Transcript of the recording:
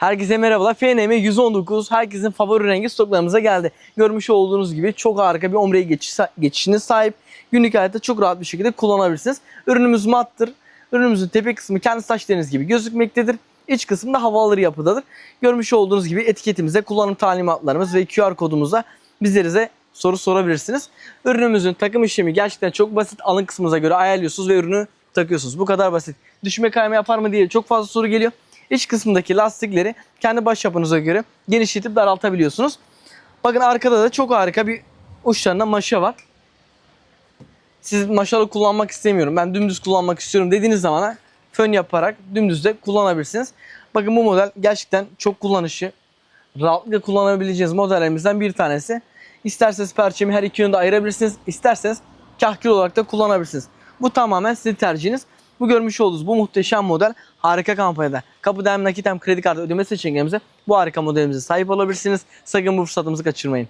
Herkese merhabalar. FNM 119 herkesin favori rengi stoklarımıza geldi. Görmüş olduğunuz gibi çok harika bir ombre geçiş, geçişine sahip. Günlük hayatta çok rahat bir şekilde kullanabilirsiniz. Ürünümüz mattır. Ürünümüzün tepe kısmı kendi saç deniz gibi gözükmektedir. İç kısmı da havalı yapıdadır. Görmüş olduğunuz gibi etiketimize kullanım talimatlarımız ve QR kodumuzla bizlerize soru sorabilirsiniz. Ürünümüzün takım işlemi gerçekten çok basit. Alın kısmınıza göre ayarlıyorsunuz ve ürünü takıyorsunuz. Bu kadar basit. Düşme kayma yapar mı diye çok fazla soru geliyor. İç kısmındaki lastikleri kendi baş yapınıza göre genişletip daraltabiliyorsunuz. Bakın arkada da çok harika bir uçlarında maşa var. Siz maşalı kullanmak istemiyorum. Ben dümdüz kullanmak istiyorum dediğiniz zaman fön yaparak dümdüz de kullanabilirsiniz. Bakın bu model gerçekten çok kullanışı. Rahatlıkla kullanabileceğiniz modellerimizden bir tanesi. İsterseniz perçemi her iki yönde ayırabilirsiniz. İsterseniz kahkül olarak da kullanabilirsiniz. Bu tamamen sizin tercihiniz. Bu görmüş olduğunuz bu muhteşem model harika kampanyada. Kapıda hem nakit hem kredi kartı ödeme seçeneklerimize bu harika modelimize sahip olabilirsiniz. Sakın bu fırsatımızı kaçırmayın.